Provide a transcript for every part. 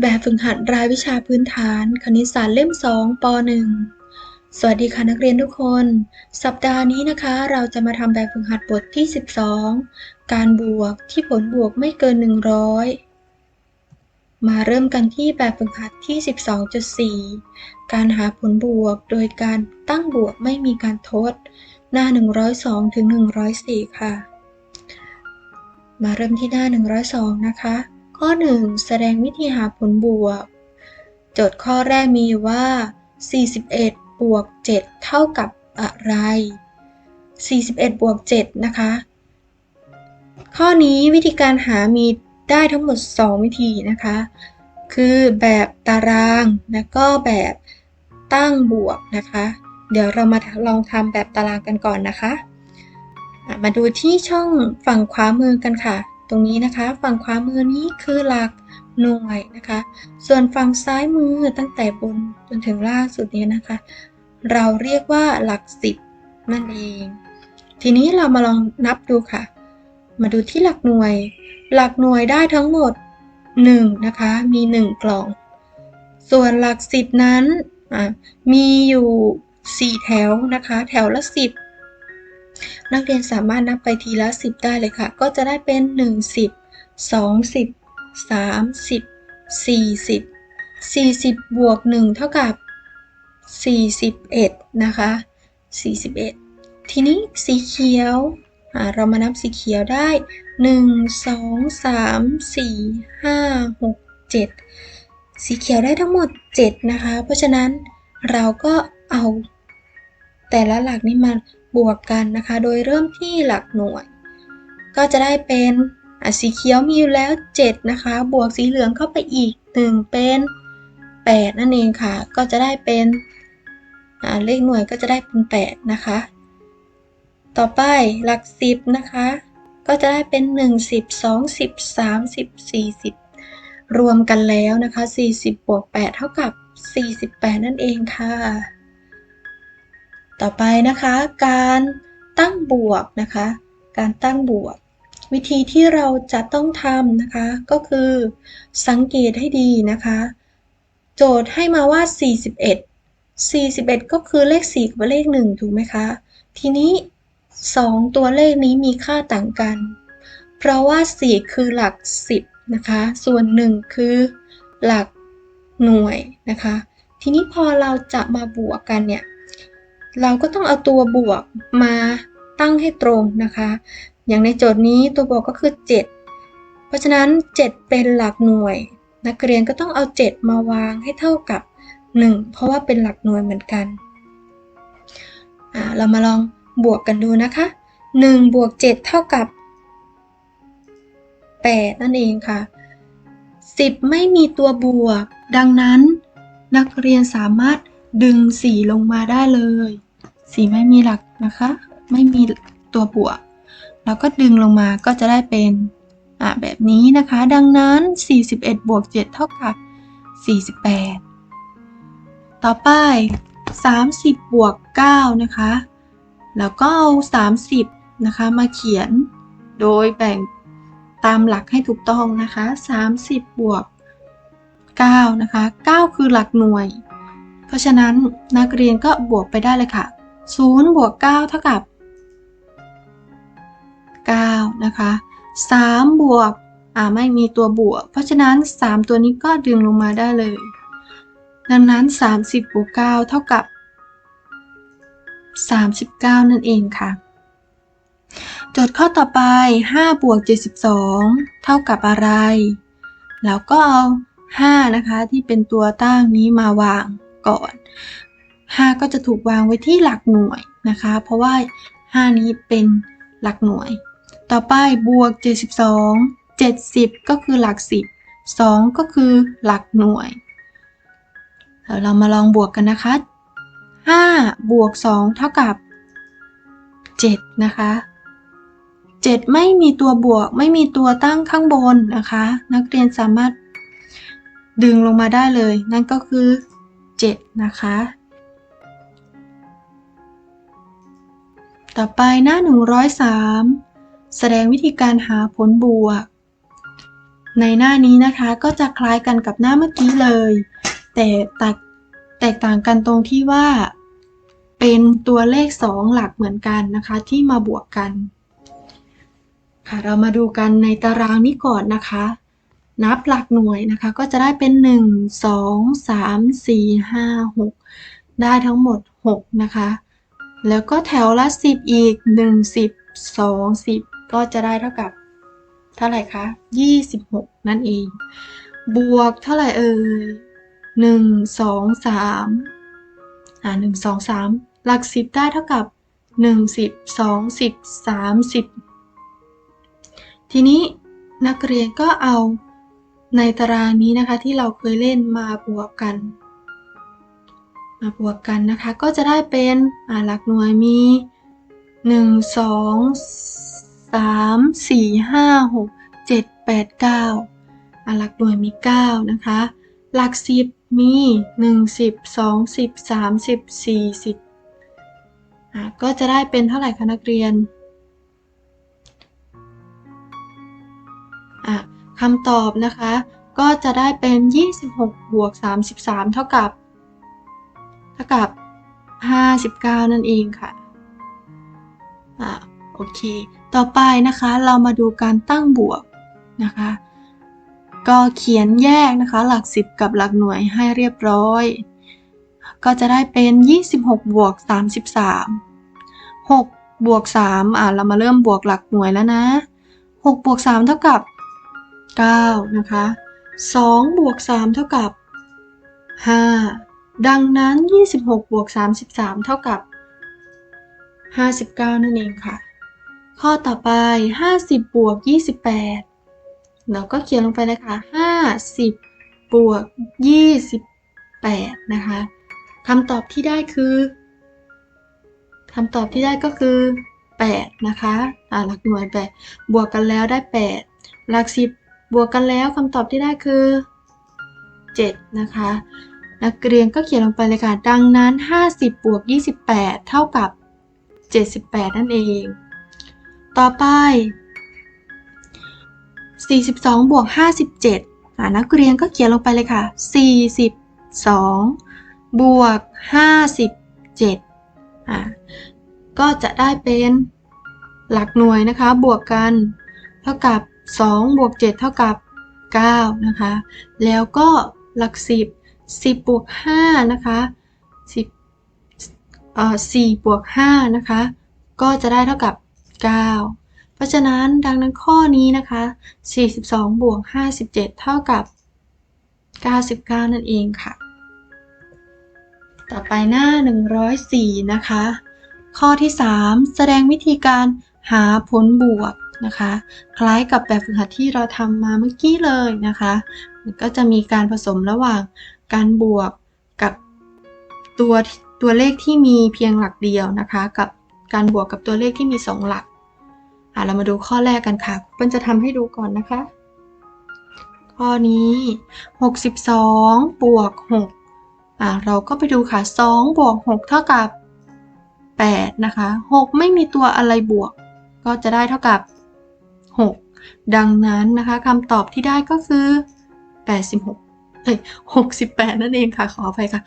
แบบฝึกหัดรายวิชาพื้นฐาน คณิตศาสตร์เล่ม 2ป .1 สวัสดีค่ะนักเรียนทุกคน สัปดาห์นี้นะคะ เราจะมาทำแบบฝึกหัดบทที่ 12 การบวกที่ผลบวกไม่เกิน 100 มาเริ่มกันที่แบบฝึกหัดที่ 12.4 การหาผลบวกโดยการตั้งบวกไม่มีการทด หน้า 102ถึง104 ค่ะ มาเริ่มที่หน้า 102 นะคะ ข้อ 1 แสดงวิธีหาผลบวก โจทย์ข้อแรกมีว่า 41 บวก 7 เท่ากับอะไร 41 บวก 7 นะคะ ข้อนี้วิธีการหามีได้ทั้งหมด 2 วิธีนะคะ คือแบบตาราง และก็แบบตั้งบวกนะคะ เดี๋ยวเรามาลองทำแบบตารางกันก่อนนะคะ มาดูที่ช่องฝั่งขวามือกันค่ะ ตรงนี้นะคะ ฝั่งขวามือนี้คือหลักหน่วยนะคะ ส่วนฝั่งซ้ายมือตั้งแต่บนจนถึงล่างสุดนี้นะคะ เราเรียกว่าหลักสิบนั่นเอง ทีนี้เรามาลองนับดูค่ะ มาดูที่หลักหน่วย หลักหน่วยได้ทั้งหมด1นะคะ มี 1 กล่อง ส่วนหลักสิบนั้นมีอยู่ 4 แถวนะคะ แถวละ 10 นักเรียนสามารถนับไปทีละ 10 ได้เลยค่ะ ก็จะได้เป็น 1 10 20 30 40 40 บวก 1 เท่ากับ 41 นะคะ 41 ทีนี้สีเขียว เรามานับสีเขียวได้ 1 2 3 4 5 6 7 สีเขียวได้ทั้งหมด 7 นะคะ เพราะฉะนั้นเราก็เอาแต่ละหลักนี้มา บวกกันนะคะ โดยเริ่มที่หลักหน่วย ก็จะได้เป็นสีเขียวมีอยู่แล้ว 7 นะคะ บวกสีเหลืองเข้าไปอีก 1 เป็น 8 นั่นเองค่ะ ก็จะได้เป็นเลขหน่วยก็จะได้เป็น 8 นะคะ ต่อไปหลัก 10 นะคะ ก็จะได้เป็น 1 10 2 10 30 40รวมกันแล้วนะคะ 40 บวก 8 เท่ากับ 48 นั่นเองค่ะ ต่อไปนะคะ การตั้งบวกนะคะ การตั้งบวก วิธีที่เราจะต้องทำนะคะ ก็คือสังเกตให้ดีนะคะ โจทย์ให้มาว่า 41 41 ก็คือเลข 4 กับเลข 1 ถูกไหมคะ ทีนี้ 2 ตัวเลขนี้มีค่าต่างกัน เพราะว่า 4 คือหลัก 10 นะคะ ส่วน 1 คือหลักหน่วยนะคะ ทีนี้พอเราจะมาบวกกันเนี่ย เราก็ต้องเอาตัวบวกมาตั้งให้ตรงนะคะ อย่างในโจทย์นี้ตัวบวกก็คือ 7 เพราะฉะนั้น 7 เป็นหลักหน่วย นักเรียนก็ต้องเอา 7 มาวางให้เท่ากับ 1 เพราะว่าเป็นหลักหน่วยเหมือนกันอ่าเรามาลองบวกกันดูนะคะ 1 บวก 7 เท่ากับ 8 นั่นเองค่ะ 10 ไม่มีตัวบวก ดังนั้น นักเรียนสามารถดึง 4 ลงมาได้เลย 4ไม่มีหลักนะคะ ไม่มีตัวบวก แล้วก็ดึงลงมาก็จะได้เป็นอะแบบนี้นะคะ ดังนั้น 41 บวก 7 เท่ากับ 48 ต่อไป 30 บวก 9 นะคะ แล้วก็เอา 30 นะคะ มาเขียน โดยแบ่งตามหลักให้ถูกต้องนะคะ 30 บวก 9 นะคะ 9 คือหลักหน่วย เพราะฉะนั้นนักเรียนก็บวกไปได้เลยค่ะ 0บวก9เท่ากับ9นะคะ3บวกอ่าไม่มีตัวบวก เพราะฉะนั้น 3 ตัวนี้ก็ดึงลงมาได้เลย ดังนั้น 30บวก9เท่ากับ 39 นั่นเองค่ะ โจทย์ข้อต่อไป 5 บวก 72 เท่ากับอะไร แล้วก็เอา 5 นะคะ ที่เป็นตัวตั้งนี้มาวางก่อน 5 ก็จะถูกวางไว้ที่หลักหน่วยนะคะ เพราะว่า 5 นี้เป็นหลักหน่วย ต่อไปบวก 72 70 ก็คือหลัก 10 2 ก็คือหลักหน่วยเดี๋ยวเรามาลองบวกกันนะคะ 5 บวก 2 เท่ากับ 7 นะคะ 7 ไม่มีตัวบวกไม่มีตัวตั้งข้างบนนะคะ นักเรียนสามารถดึงลงมาได้เลย นั่นก็คือ 7 นะคะ ต่อไปหน้า 103 แสดงวิธีการหาผลบวก ในหน้านี้นะคะก็จะคล้ายกันกับหน้าเมื่อกี้เลย แต่แตกแตกต่างกันตรงที่ว่า เป็นตัวเลข 2 หลักเหมือนกันนะคะที่มาบวกกัน ค่ะเรามาดูกันในตารางนี้ก่อนนะคะ นับหลักหน่วยนะคะก็จะได้เป็น 1 2 3 4 5 6 ได้ทั้งหมด 6 นะคะ แล้วก็แถวละ 10 อีก 1 10 2 10 ก็จะได้เท่ากับ เท่าไหร่คะ 26 นั่นเอง บวกเท่าไหร่เอ่ย1 2 3อ่า1 2 3 หลัก 10 ได้เท่ากับ 1 10 2 10 30 ทีนี้นักเรียนก็เอาในตารางนี้นะคะที่เราเคยเล่นมาบวกกัน มาบวกกันนะคะ ก็จะได้เป็นหลักหน่วยมี 1 2 3 4 5 6 7 8 9อ่าหลักหน่วยมี 9 นะคะ หลัก 10 มี 1 10 2 10 30 40อ่าก็จะได้เป็นเท่าไหร่คะนักเรียนคำตอบนะคะ ก็จะได้เป็น 26 บวก 33 เท่ากับ ท่ากับ 59 นั่นเองค่ะอะโอเค ต่อไปนะคะเรามาดูการตั้งบวกนะคะ ก็เขียนแยกนะคะ หลัก 10 กับหลักหน่วยให้เรียบร้อย ก็จะได้เป็น 26 บวก 33 6 บวก 3 อะเรามาเริ่มบวกหลักหน่วยแล้วนะ 6 บวก 3 เท่ากับ 9 นะคะ 2 บวก 3 เท่ากับ 5 ดังนั้น 26บวก33 เท่ากับ 59 นั่นเองค่ะ ข้อต่อไป 50บวก28 เราก็เขียนลงไปเลยค่ะ50บวก28 นะคะคำตอบที่ได้คือคำตอบที่ได้ก็คือ 8 นะคะ อ่าหลักหน่วย8บวกกันแล้วได้ 8 หลัก 10 บวกกันแล้วคำตอบที่ได้คือ 7 นะคะ นักเรียนก็เขียนลงไปเลยค่ะ ดังนั้น 50บวก28 เท่ากับ 78 นั่นเอง ต่อไป 42บวก57อ่านักเรียนก็เขียนลงไปเลยค่ะ 42บวก57อ่าก็จะได้เป็นหลักหน่วยนะคะ บวกกัน เท่ากับ2บวก7เท่ากับ 9 นะคะ แล้วก็หลัก10 10บวก5นะคะ10เอ่อ4บวก5นะคะ ก็จะได้เท่ากับ 9 เพราะฉะนั้นดังนั้นข้อนี้นะคะ 42 บวก 57 เท่ากับ 99 นั่นเองค่ะ ต่อไปหน้า 104 นะคะ ข้อที่ 3 แสดงวิธีการหาผลบวกนะคะ คล้ายกับแบบฝึกหัดที่เราทำมาเมื่อกี้เลยนะคะ ก็จะมีการผสมระหว่าง การบวกกับตัวตัวเลขที่มีเพียงหลักเดียวนะคะ กับการบวกกับตัวเลขที่มี 2 หลักอะเรามาดูข้อแรกกันค่ะเปิ้ลจะทำให้ดูก่อนนะคะ ข้อนี้ 62 บวก6อะเราก็ไปดูค่ะ 2 บวก 6 เท่ากับ 8 นะคะ 6 ไม่มีตัวอะไรบวก ก็จะได้เท่ากับ 6 ดังนั้นนะคะคำตอบที่ได้ก็คือ 86 68 นั่นเองค่ะ ขออภัยค่ะ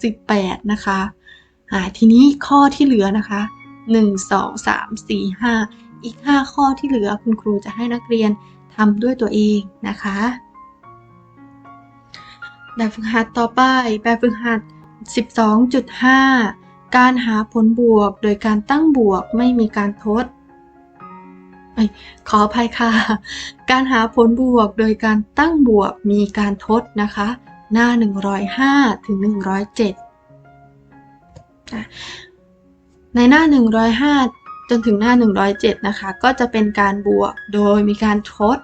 68 นะคะ อ่า ทีนี้ข้อที่เหลือนะคะ 1 2 3 4 5 อีก 5 ข้อที่เหลือคุณครูจะให้นักเรียนทำด้วยตัวเองนะคะแบบฝึกหัดต่อไปแบบฝึกหัด 12.5 การหาผลบวกโดยการตั้งบวกไม่มีการทดขออภัยค่ะ การหาผลบวกโดยการตั้งบวกมีการทดนะคะ หน้า 105 ถึง 107 ในหน้า 105 จนถึงหน้า 107 นะคะ ก็จะเป็นการบวกโดยมีการทด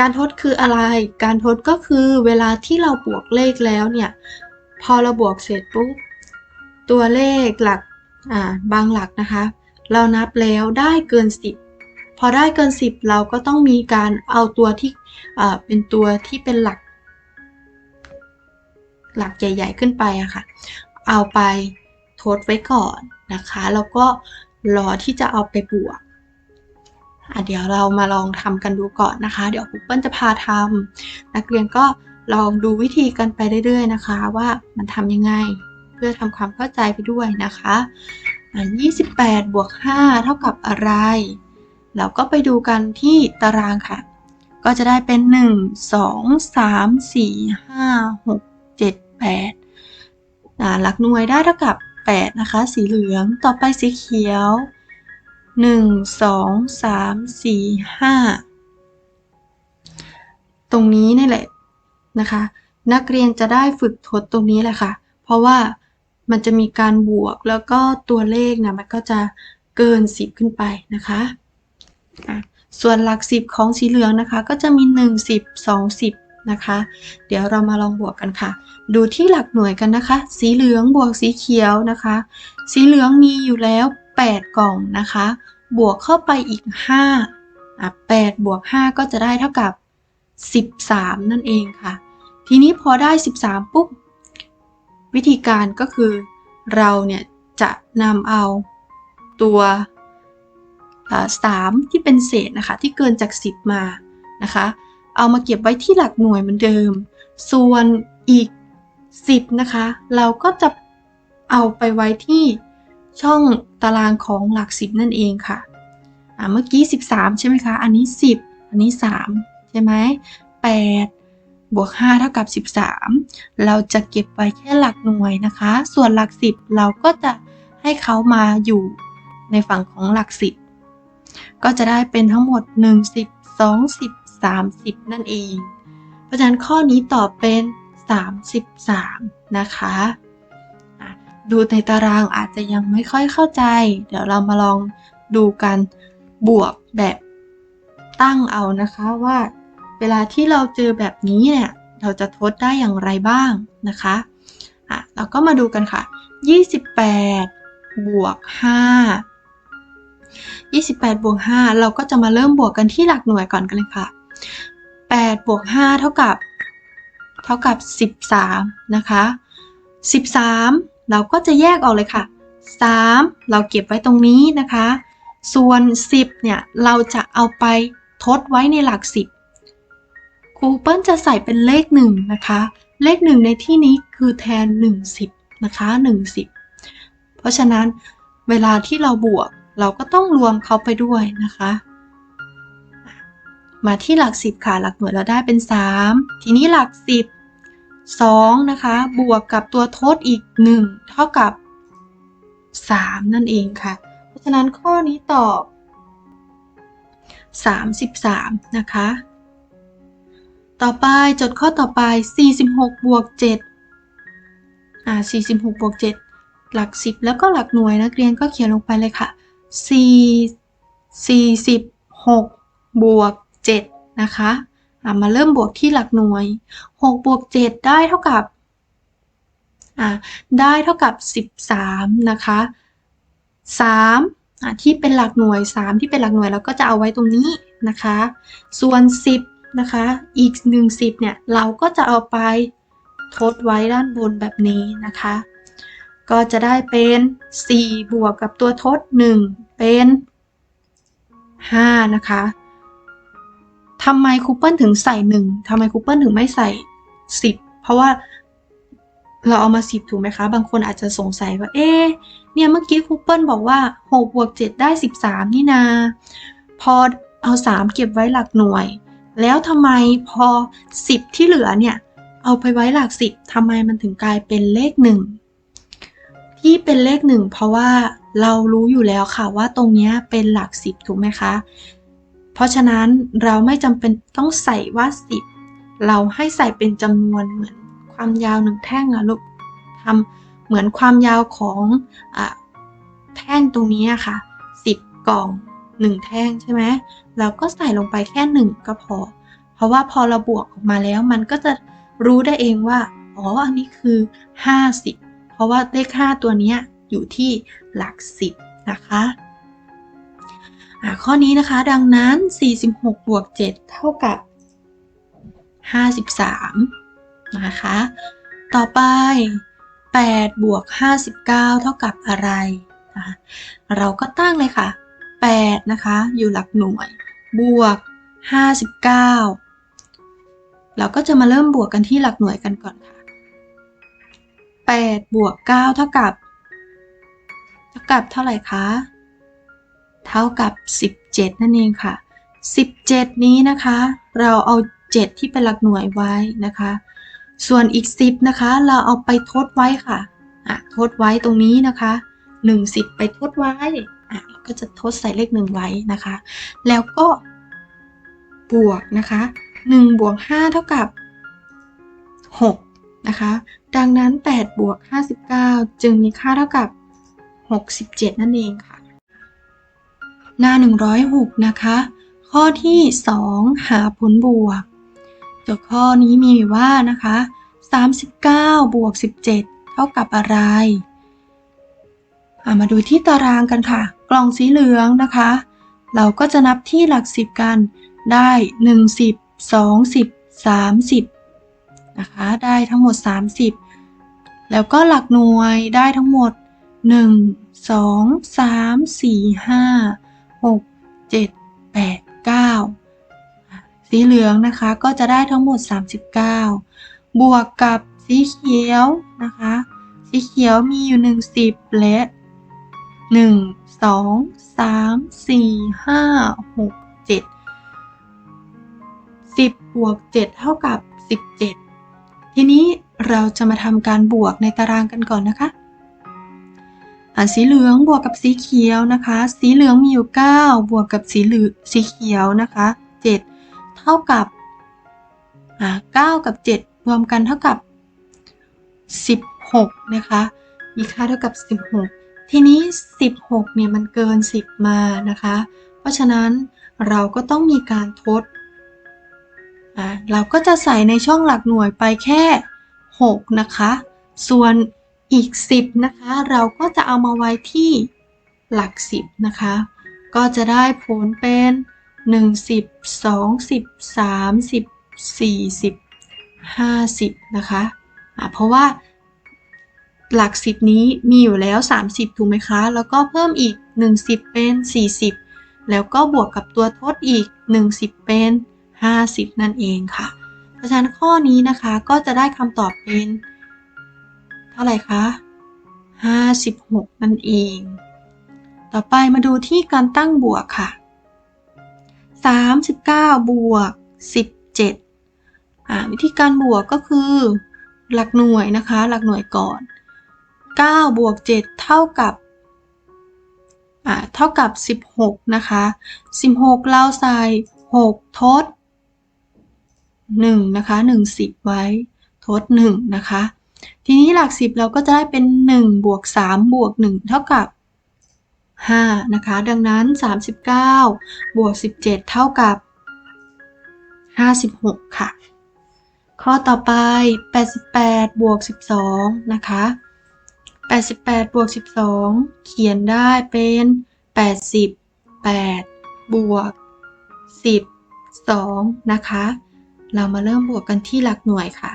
การทดคืออะไร การทดก็คือเวลาที่เราบวกเลขแล้วเนี่ย พอเราบวกเสร็จปุ๊บ ตัวเลขหลักบางหลักนะคะ เรานับแล้วได้เกิน 10 อได้เกิน 10 เราก็ต้องมีการเอาตัวที่เป็นตัวที่เป็นหลัก หลักใหญ่ ๆ ขึ้นไปอะค่ะ เอาไปทดไว้ก่อนนะคะแล้วก็รอที่จะเอาไปบวกเดี๋ยวเรามาลองทำกันดูก่อนนะคะ เดี๋ยวครูเปิ้ลจะพาทำนักเรียนก็ลองดูวิธีกันไปเรื่อย ๆ นะคะ ว่ามันทำยังไงเพื่อทำความเข้าใจไปด้วยนะคะ 28 บวก 5 เท่ากับอะไร เราก็ไปดูกันที่ตารางค่ะ ก็จะได้เป็น 1 2 3 4 5 6 7 8อ่าหลักหน่วยได้เท่ากับ 8 นะคะ สีเหลือง ต่อไปสีเขียว 1 2 3 4 5 ตรงนี้นี่แหละนะคะ นักเรียนจะได้ฝึกทดตรงนี้แหละค่ะ เพราะว่ามันจะมีการบวกแล้วก็ตัวเลขนะมันก็จะเกิน 10 ขึ้นไปนะคะ ส่วนหลัก10ของสีเหลืองนะคะ ก็จะมี 1 10 2 10นะคะ เดี๋ยวเรามาลองบวกกันค่ะ ดูที่หลักหน่วยกันนะคะ สีเหลืองบวกสีเขียวนะคะ สีเหลืองมีอยู่แล้ว 8 กล่องนะคะ บวกเข้าไปอีก5อะ8บวก 5 ก็จะได้เท่ากับ 13 นั่นเองค่ะ ทีนี้พอได้ 13 ปุ๊บ วิธีการก็คือเราเนี่ยจะนำเอาตัว อ่า3ที่เป็นเศษนะคะที่เกินจาก 10 มานะคะเอามาเก็บไว้ที่หลักหน่วยเหมือนเดิม ส่วนอีก 10นะคะเราก็จะเอาไปไว้ที่ช่องตารางของหลัก 10 นั่นเองค่ะเมื่อกี้ 13 ใช่ไหมคะ อันนี้ 10 อันนี้ 3 ใช่ไหม8บวก 5 เท่ากับ 13 เราจะเก็บไว้แค่หลักหน่วยนะคะ ส่วนหลัก 10 เราก็จะให้เขามาอยู่ในฝั่งของหลัก 10 ก็จะได้เป็นทั้งหมด 1 10 2 10 30 นั่นเอง เพราะฉะนั้นข้อนี้ตอบเป็น 33 นะคะอะดูในตารางอาจจะยังไม่ค่อยเข้าใจ เดี๋ยวเรามาลองดูกันบวกแบบตั้งเอานะคะว่า เวลาที่เราเจอแบบนี้เนี่ย เราจะทดได้อย่างไรบ้างนะคะอะเราก็มาดูกันค่ะ 28 บวก 5 28บวก5เราก็จะมาเริ่มบวกกันที่หลักหน่วยก่อนกันเลยค่ะ8บวก5เท่ากับ เท่ากับ 13 นะคะ 13 เราก็จะแยกออกเลยค่ะ 3 เราเก็บไว้ตรงนี้นะคะ ส่วน 10 เนี่ย เราจะเอาไปทดไว้ในหลัก 10 ครูเปิ้ลจะใส่เป็นเลข 1 นะคะ เลข 1 ในที่นี้คือแทน 1 10 นะคะ 1 10 เพราะฉะนั้นเวลาที่เราบวก เราก็ต้องรวมเขาไปด้วยนะคะ มาที่หลัก 10 ค่ะ หลักหน่วยเราได้เป็น 3 ทีนี้หลัก 10 2 นะคะ บวกกับตัวทดอีก 1 เท่ากับ 3 นั่นเองค่ะ เพราะฉะนั้นข้อนี้ตอบ 33 นะคะ ต่อไปจดข้อต่อไป 46 บวก 7 อ่า 46 บวก 7 หลัก 10 แล้วก็หลักหน่วยนักเรียนก็เขียนลงไปเลยค่ะ 4 46บวก7นะคะอ่ามาเริ่มบวกที่หลักหน่วย6บวก7ได้เท่ากับอ่าได้เท่ากับ13นะคะ3อ่าที่เป็นหลักหน่วย3ที่เป็นหลักหน่วยเราก็จะเอาไว้ตรงนี้นะคะ ส่วน10นะคะอีก1 10เนี่ยเราก็จะเอาไปทดไว้ด้านบนแบบนี้นะคะ ก็จะได้เป็น 4 บวกกับตัวทด 1 เป็น 5 นะคะทำไมคูเปิลถึงใส่ 1ทำไมคูเปิลถึงไม่ใส่ 10 เพราะว่าเราเอามา 10 ถูกไหมคะ บางคนอาจจะสงสัยว่า เอ๊เนี่ยเมื่อกี้คูเปิลบอกว่า 6 บวก 7 ได้ 13 นี่นา พอเอา 3 เก็บไว้หลักหน่วย แล้วทำไมพอ 10 ที่เหลือเนี่ย เอาไปไว้หลัก 10ทำไมมันถึงกลายเป็นเลข 1 ที่เป็นเลข1เพราะว่าเรารู้อยู่แล้วค่ะว่าตรงนี้เป็นหลัก10ถูกไหมคะ เพราะฉะนั้นเราไม่จำเป็นต้องใส่ว่า10เราให้ใส่เป็นจำนวนเหมือนความยาวหนึ่งแท่งอะลูกทำเหมือนความยาวของอะแท่งตรงนี้อะค่ะ10กล่อง1แท่งใช่ไหมเราก็ใส่ลงไปแค่1ก็พอ เพราะว่าพอเราบวกออกมาแล้วมันก็จะรู้ได้เองว่า อ๋อ อันนี้คือ 50 เพราะว่าเลข5ตัวนี้อยู่ที่หลัก 10 นะคะะข้อนี้นะคะดังนั้น 46 บวก 7 เท่ากับ 53 นะคะ ต่อไป 8 บวก 59 เท่ากับอะไรนะเราก็ตั้งเลยค่ะ 8 นะคะ อยู่หลักหน่วย บวก 59 เราก็จะมาเริ่มบวกกันที่หลักหน่วยกันก่อนค่ะ 8บวก9เท่ากับ เท่ากับเท่าไหร่คะ เท่ากับ 17 นั่นเองค่ะ 17 นี้นะคะ เราเอา 7 ที่เป็นหลักหน่วยไว้นะคะ ส่วนอีก 10 นะคะ เราเอาไปทดไว้ค่ะอะทดไว้ตรงนี้นะคะ1 10 ไปทดไว้อะเราก็จะทดใส่เลข 1 ไว้นะคะ แล้วก็บวกนะคะ1บวก5เท่ากับ 6 นะคะ ดังนั้น 8 บวก 59 จึงมีค่าเท่ากับ 67 นั่นเองค่ะ หน้า 106 นะคะ ข้อที่ 2 หาผลบวกโจทย์ข้อนี้มีว่านะคะ 39 บวก 17 เท่ากับอะไรอะมาดูที่ตารางกันค่ะ กล่องสีเหลืองนะคะ เราก็จะนับที่หลักสิบกันได้ 1 10 2 10 30 นะคะ ได้ทั้งหมด 30 แล้วก็หลักหน่วยได้ทั้งหมด 1 2 3 4 5 6 7 8 9 สีเหลืองนะคะก็จะได้ทั้งหมด 39 บวกกับสีเขียวนะคะ สีเขียวมีอยู่ 1 10 และ 1 2 3 4 5 6 7 10บวก7เท่ากับ 17 ทีนี้เราจะมาทำการบวกในตารางกันก่อนนะคะสีเหลืองบวกกับสีเขียวนะคะ สีเหลืองมีอยู่ 9 บวกกับสีเหลืองสีเขียวนะคะ 7 เท่ากับอ่า9กับ 7 รวมกันเท่ากับ 16 นะคะ มีค่าเท่ากับ 16 ทีนี้ 16เนี่ยมันเกิน 10 มานะคะ เพราะฉะนั้นเราก็ต้องมีการทด เราก็จะใส่ในช่องหลักหน่วยไปแค่ 6 นะคะ ส่วนอีก 10 นะคะ เราก็จะเอามาไว้ที่หลัก 10 นะคะ ก็จะได้ผลเป็น 1 10 2 10 30 40 50 นะคะอ่าเพราะว่าหลัก 10 นี้มีอยู่แล้ว 30 ถูกไหมคะ แล้วก็เพิ่มอีก 1 10 เป็น 40 แล้วก็บวกกับตัวทดอีก 1 10 เป็น 50 นั่นเองค่ะ เพราะฉะนั้นข้อนี้นะคะก็จะได้คำตอบเป็น เท่าไหร่คะ56 นั่นเอง ต่อไปมาดูที่การตั้งบวกค่ะ 39 บวก 17อ่าวิธีการบวกก็คือ หลักหน่วยนะคะ หลักหน่วยก่อน 9 บวก 7 เท่ากับอ่าเท่ากับ 16 นะคะ 16 เราใส่ 6 ทด 1นะคะ1 10 ไว้ทด1นะคะ ทีนี้หลัก 10 เราก็จะได้เป็น 1 บวก 3 บวก 1 เท่ากับ 5 นะคะ ดังนั้น 39 บวก 17 เท่ากับ 56 ค่ะ ข้อต่อไป 88 บวก 12 นะคะ 88 บวก 12 เขียนได้เป็น 88 บวก 10 2 นะคะ เรามาเริ่มบวกกันที่หลักหน่วยค่ะ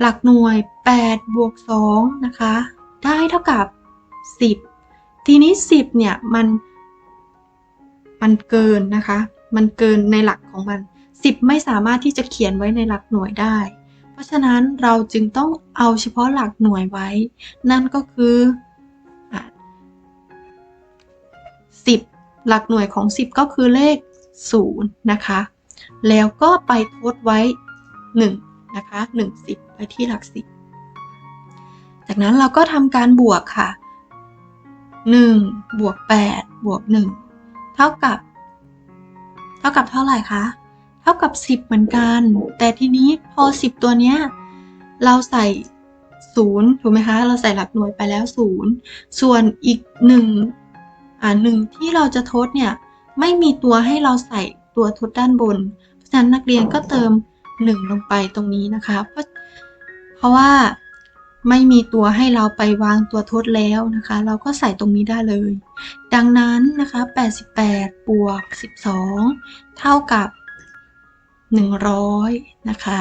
หลักหน่วย 8 บวก 2 นะคะ ได้เท่ากับ 10 ทีนี้ 10 เนี่ย มัน มันเกินนะคะ มันเกินในหลักของมัน 10 ไม่สามารถที่จะเขียนไว้ในหลักหน่วยได้ เพราะฉะนั้นเราจึงต้องเอาเฉพาะหลักหน่วยไว้ นั่นก็คืออ10 หลักหน่วยของ 10 ก็คือเลข 0 นะคะ แล้วก็ไปทดไว้ 1 นะคะ 1 10 ไปที่หลัก 10 จากนั้นเราก็ทำการบวกค่ะ 1 บวก 8 บวก 1 เท่ากับ เท่ากับเท่าไหร่คะ เท่ากับ 10 เหมือนกัน แต่ทีนี้พอ 10 ตัวเนี้ย เราใส่0ถูกไหมคะ เราใส่หลักหน่วยไปแล้ว 0 ส่วนอีก 1 อ่าหนึ่งที่เราจะทดเนี่ย ไม่มีตัวให้เราใส่ ตัวทดด้านบน เพราะฉะนั้นนักเรียนก็เติม 1 ลงไปตรงนี้นะคะ เพราะเพราะว่าไม่มีตัวให้เราไปวางตัวทดแล้วนะคะ เราก็ใส่ตรงนี้ได้เลย ดังนั้นนะคะ 88 บวก 12 เท่ากับ 100 นะคะ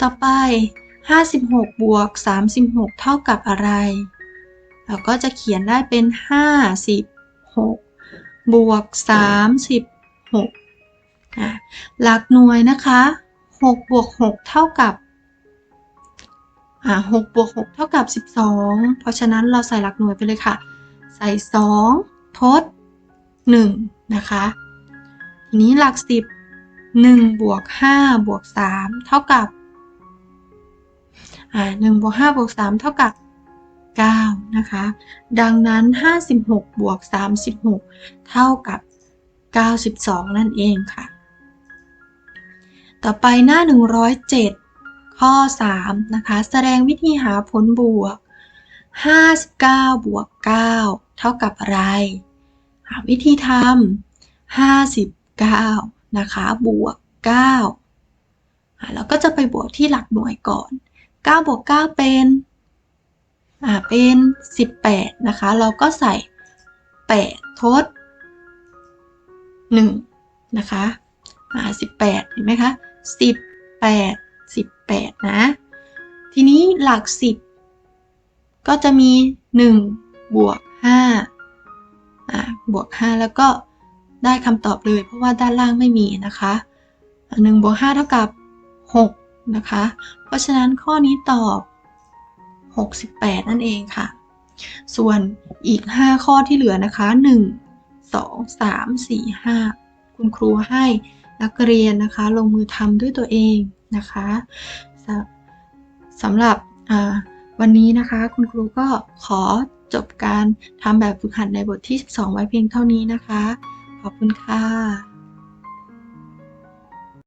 ต่อไป 56 บวก 36 เท่ากับอะไร เราก็จะเขียนได้เป็น 56บบวกสามสิบ หลักหน่วยนะคะหกบวกหกเท่ากับหกบวกหกเท่ากับสิบสองเพราะฉะนั้นเราใส่หลักหน่วยไปเลยค่ะ ใส่สองทดหนึ่งนะคะทีนี้หลักสิบหนึ่งบวกห้าบวกสามเท่ากับอ่าหนึ่งบวกห้าบวกสามเท่ากับเก้านะคะ ดังนั้นห้าสิบหกบวกสามสิบหกเท่ากับเก้าสิบสองนั่นเองค่ะ ต่อไปหน้าหนึ่งร้อยเจ็ดข้อสามนะคะ แสดงวิธีหาผลบวกห้าสิบเก้าบวกเก้าเท่ากับอะไร หาวิธีทำห้าสิบเก้านะคะ บวกเก้าอะแล้วก็จะไปบวกที่หลักหน่วยก่อนเก้าบวกเก้าเป็น อ่า เป็นสิบแปดนะคะ เราก็ใส่แปดทดหนึ่งนะคะอ่าสิบแปดเห็นไหมคะ สิบแปดสิบแปดนะ ทีนี้หลักสิบก็จะมีหนึ่งบวกห้าอ่าบวก 5 แล้วก็ได้คำตอบเลย เพราะว่าด้านล่างไม่มีนะคะ1บวก5เท่ากับ 6 นะคะ เพราะฉะนั้นข้อนี้ตอบ 68 นั่นเองค่ะ ส่วนอีก 5 ข้อที่เหลือนะคะ 1 2 3 4 5 คุณครูให้ นักเรียนนะคะลงมือทำด้วยตัวเองนะคะสำสำหรับวันนี้นะคะคุณครูก็ขอจบการทำแบบฝึกหัดในบทที่ 12 ไว้เพียงเท่านี้นะคะ ขอบคุณค่ะ